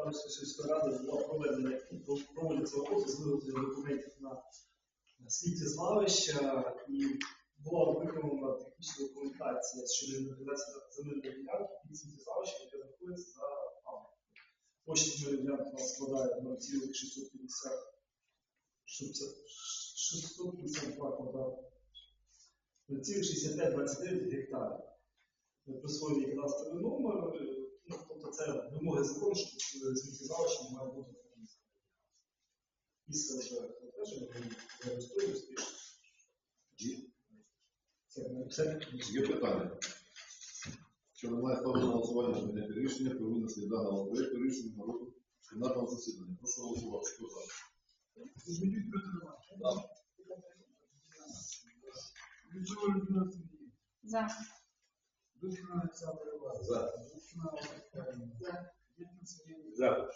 Павлівської сільської ради була проведена проводиться робота з виготовлення документів на сміттєзвалища і була виконана технічна документація щодо інвентаризації земельної ділянки під сміттєзвалищем, яке знаходиться за Павлівкою. Площа земельної ділянки складає 0,650 652 квадратних 0,6529 гектарів. Їй кадастровий номер, це вимоги закону, що сміттєзвалище має бути місті. Після вже затвердження ми реєструємо успішно. Це не все. Є питання. Що немає ставлю на голосування за прийняття рішення про винесення даного проєкту рішення на розгляд пленарного засідання. Прошу голосувати. Хто за? Змінюють Петро За. Ключова людина Сергій. За. Дудкина Олександр За. Дудкина Олег За.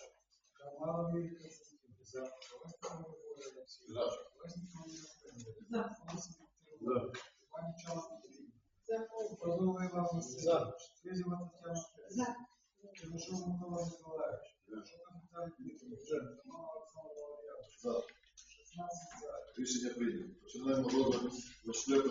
Камала Юрій Константинович. За. Олег Григорій Олексійович. За. Лесник Володимир Федорович. За. Олесик За. Віктор Іван Чалов Андрій. За. Павлова Іван Васильович. Фезіва Тетяна Федоровна. За. Чернишов Микола Миколаївич. Шукан Віталій Вікторович. Роман Олександр Валерійович. За. 16 за. Рішення прийнято. Починаємо розгляд 24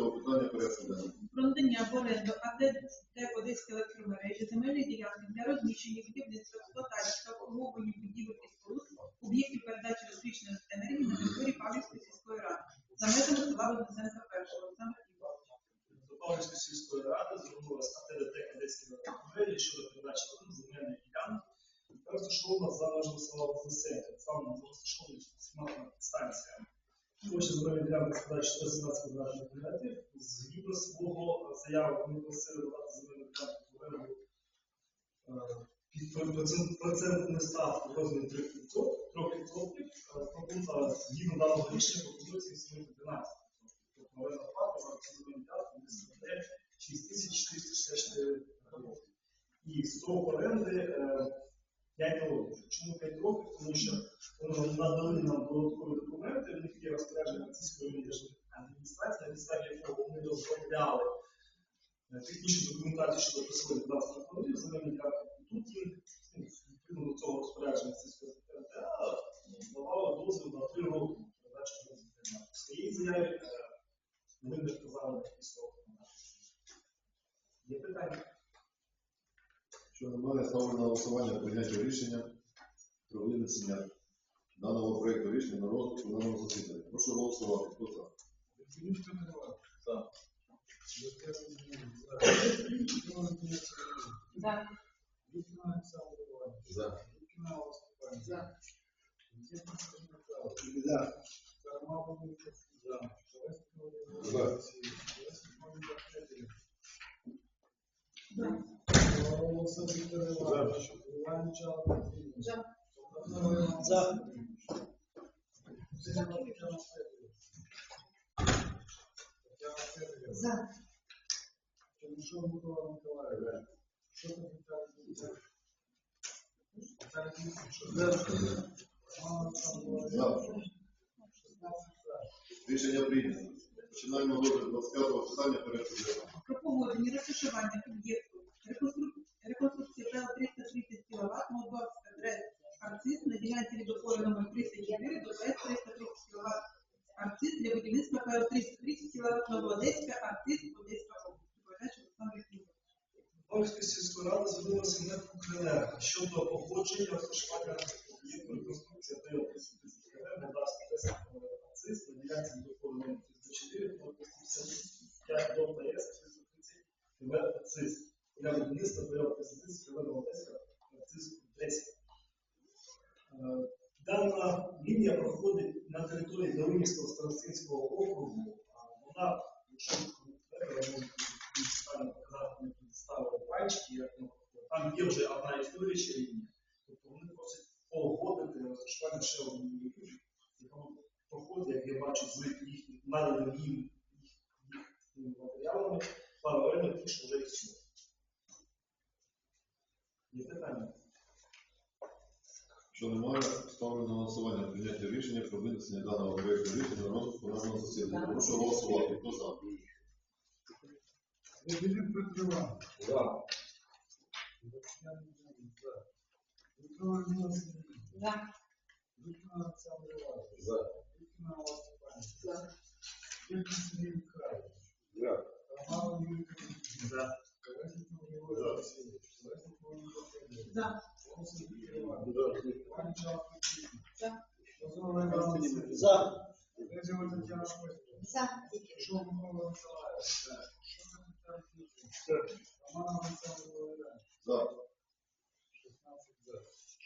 ділянки для розміщення будівництва експлуатації та обслуговування будівель і споруд об'єктів передачі електричної енергії на території Павлівської сільської ради за межами села Вознесенка першого Олександр Іванович. До Павлівської сільської ради звернулася АТДТ Одеської електромережі щодо передачі земельної ділянки, розташована за межами села Вознесенка, саме розташована смарна станція. Площа земельної ділянки складає 417 квадратних метрів. Згідно свого заяви, вони просили під процент- процентною ставкою в розмірі 3%, 3%. Е, е, Згідно даного рішення пропозиції існує 12%. Тобто орендна плата за земельну ділянку буде складає 6464 гривень. І строк оренди е, 5 років. Чому 5 років? Тому що вони надали нам додаткові документи, в них є розпорядження Російської адміністрації, на підставі вони розробляли е, технічну документацію щодо присвоєння кадастрових номерів земельних ділянок. І Тут їм ну, відповідно до цього розпорядження Російської РТА давали дозвіл на 3 роки на передачу земельних ділянок. В своїй заяві е, вони не вказали на такі строки. Є питання? Що немає ставлю на голосування прийняття рішення про винесення даного проєкту рішення на розгляд пленарного засідання. Прошу голосувати. Хто за? Змінюють Петро Іванович. За. Дудкина Сергій. За. Ключова людина Сергій. За. Дудкина Олександр Іванович. За. Дудкина Олег Степанович. За. Дідкин Сергій Михайлович. За. Камала Юрій Константинович. Олег Григорій За. Олексійович. Лесник Володимир Федорович. За. Олег Віктор Іванович. Іван Чалов За. За. За. Чернишов Микола Миколаївич. Шукан Віталій Вікторович. Віталій Вікторович. Олександр. 16 за. Рішення прийнято. Починаємо розгляд 25 питання порядку денного. Про погодження розташування об'єкту Павлівської сільської ради звернулася на Укренерго щодо погодження розташування об'єкту реконструкції 330 КВ Молдавський Тесла ЦИС на доходу номер 34 355 до ПС 330 КВ ЦИС для будівництва ТЛ 330 КВ Молдавська ЦИС 10. Е, Дана лінія проходить на території Долинівського старостинського округу. Вона, якщо треба, там є вже одна існуюча лінія. Тобто вони просять погодити розташування ще однієї лінії, яка проходить, як я бачу, з їх наданими їм їх матеріалами, паралельно ті, що вже існують. Є питання? Що немає, ставлю на голосування прийняття рішення про винесення даного проєкту рішення на розгляд пленарного засідання. Прошу голосувати. Хто за? Іванович. За. Олександр. За. За. Вікна Олександр Іванович. За. Вікна. За. Вікна Сергій Михайлович. За. Роман Юрій. За. Колесников Григорій Васильович. Колесников Ігор Федорович. За. Голосов Ігор Іванович. Панчак Петрівна. За. Озорова Іван Васильович. За. Дежева Тетяна Костівна. За. Шов Микола Миколаївич. Шов Капітан Дмитрий. Роман Олександр Володимирович. За. 16 за.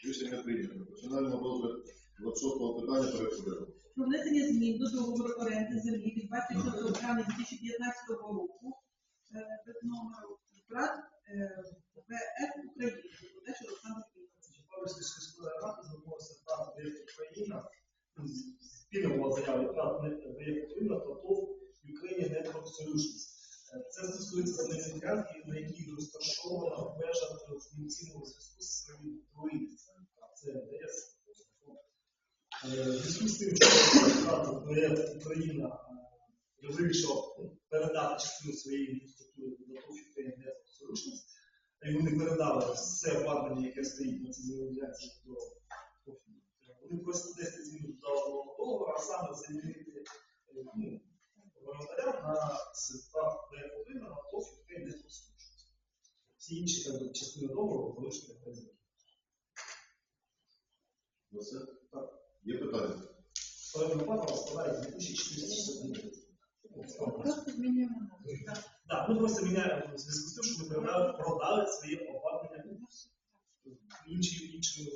Рішення прийнято. Починаємо розгляд 26 питання денного. про внесення змін до договору оренди землі від 26 травня 2015 року Це стосується ділянки, на якій розташована в межах інформаційного зв'язку з своїм друїдом. Це МДС. Е, зв'язку з тим, що «Виїзд Україна» е, вирішив передати частину своєї інфраструктури до ТОВ Ukraine Network Solutions, і вони передали все обладнання, яке стоїть на цій землянці до профілю. Вони просять внести зміну до даного договору, а саме замінити е, ну, орендаря на сестра Д1 на ТОФ і не послушність. Всі інші би, частини договору залишили без змін. Ну, все? Так. Є питання? Орендна плата складає 2460 Просто змінюємо назву. Так, ми просто міняємо в зв'язку з тим, що ми продали, продали своє обладнання іншим іншим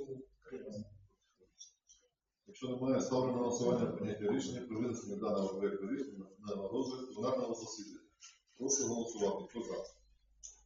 країнам. Якщо немає, ставлю на голосування прийняття рішення про винесення даного проєкту рішення на розгляд пленарного засідання. Прошу голосувати. Хто за?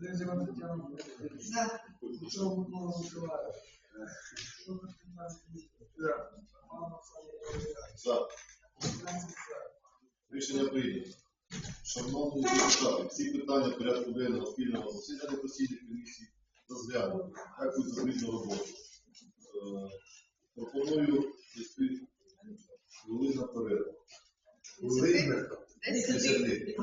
Дежева Тетяна За. Шов Микола Олександр Володимирович. За. 15 за. Рішення прийнято. Шановні депутати, всі питання порядку денного спільного засідання постійних комісій розглянуті. Дякую за спільну роботу. Е, Пропоную хвилина перерву. Десяти. Десяти.